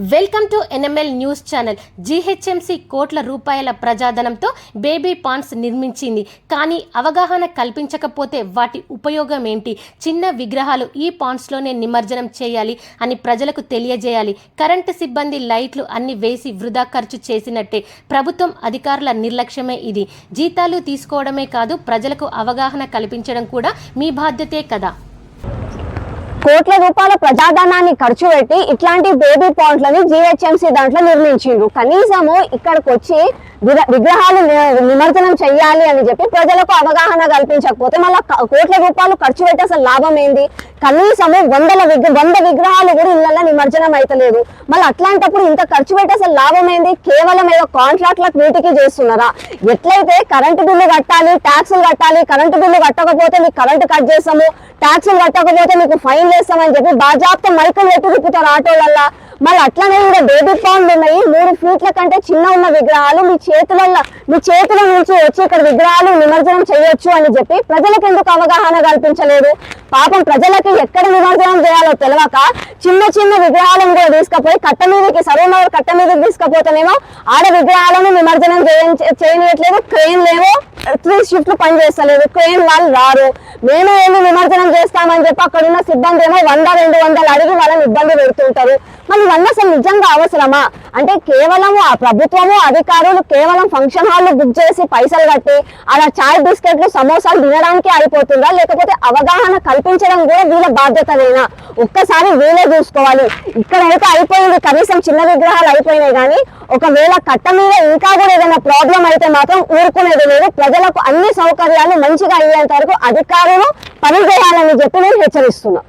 Welcome to NML news channel. GHMC కోట్ల రూపాయల ప్రజాధనంతో baby Pond's నిర్మించింది. కానీ అవగాహన కల్పించకపోతే వాటి ఉపయోగం ఏంటి? చిన్న విగ్రహాలు ఈ పాండ్స్లోనే నిమజ్జనం చేయాలి అని ప్రజలకు తెలియజేయాలి. కరెంటు సిబ్బంది లైట్లు అన్ని వేసి వృధా ఖర్చు చేసినట్టే. ప్రభుత్వం అధికారుల నిర్లక్ష్యమే ఇది. జీతాలు తీసుకోవడమే కాదు ప్రజలకు అవగాహన కల్పించడం కూడా మీ బాధ్యతే కదా? కోట్ల రూపాయల ప్రజాధనాన్ని ఖర్చు పెట్టి ఇట్లాంటి బేబీ పాయింట్లని జిహెచ్ఎంసీ దాంట్లో నిర్మించిండ్రు. కనీసము ఇక్కడికి వచ్చి విగ్రహాలు ని- నిమజ్జనం చెయ్యాలి అని చెప్పి ప్రజలకు అవగాహన కల్పించకపోతే మళ్ళీ కోట్ల రూపాయలు ఖర్చు పెట్టి అసలు లాభం ఏంది? కనీసము వందల విగ్ర వంద విగ్రహాలు కూడా ఇళ్ళల్లో నిమజ్జనం అయితలేదు. మళ్ళీ అట్లాంటప్పుడు ఇంత ఖర్చు పెట్టి అసలు లాభం ఏంది? కేవలం ఏదో కాంట్రాక్ట్లకు వీటికి చేస్తున్నారా? ఎట్లయితే కరెంటు బిల్లు కట్టాలి ట్యాక్సులు కట్టాలి కరెంటు బిల్లు కట్టకపోతే మీకు కరెంటు కట్ చేస్తాము ట్యాక్సులు కట్టకపోతే మీకు ఫైన్ వేస్తామని చెప్పి బాజాప్త మైకులు పెట్టి తిప్పుతారు ఆటోలల్లా. మళ్ళీ అట్లనే కూడా బేబీ పాండ్ ఉన్నాయి. మూడు ఫీట్ల కంటే చిన్న ఉన్న విగ్రహాలు మీ చేతులల్లో మీ చేతుల నుంచి వచ్చి ఇక్కడ విగ్రహాలు నిమజ్జనం చేయొచ్చు అని చెప్పి ప్రజలకు ఎందుకు అవగాహన కల్పించలేదు? పాపం ప్రజలకి ఎక్కడ నిమజ్జనం చేయాలో తెలియక చిన్న చిన్న విగ్రహాలను కూడా తీసుకుపోయి కట్ట మీదకి సర్వనగర్ కట్ట మీదకి తీసుకుపోతేనేమో ఆడ విగ్రహాలను నిమజ్జనం చేయ- చేయనియట్లేదు క్రెయిన్ లేవో. త్రీ షిఫ్ట్లు పనిచేస్తలేదు. క్రెయిన్ వాళ్ళు రారు. మేము ఏమి నిమజ్జనం చేస్తామని చెప్పి అక్కడ ఉన్న సిబ్బంది ఏమో వంద రెండు వందలు అడిగి వాళ్ళని ఇబ్బంది పెడుతుంటారు. మరి ఇవన్నీ అసలు నిజంగా అవసరమా? అంటే కేవలం ఆ ప్రభుత్వము అధికారులు కేవలం ఫంక్షన్ హాల్ బుక్ చేసి పైసలు కట్టి అలా చాయ్ బిస్కెట్లు సమోసాలు తినడానికి అయిపోతుందా? లేకపోతే అవగాహన కల్పించడం కూడా వీళ్ళ బాధ్యతనేనా ఒక్కసారి వీళ్ళే చూసుకోవాలి. ఇక్కడైతే అయిపోయింది. కనీసం చిన్న విగ్రహాలు అయిపోయినాయి కానీ ఒకవేళ కట్ట మీద ఇంకా కూడా ఏదైనా ప్రాబ్లం అయితే మాత్రం ఊరుకునేది లేదు. ప్రజలకు అన్ని సౌకర్యాలు మంచిగా అయ్యేంత వరకు అధికారులు పనిచేయాలని చెప్పి నేను హెచ్చరిస్తున్నా.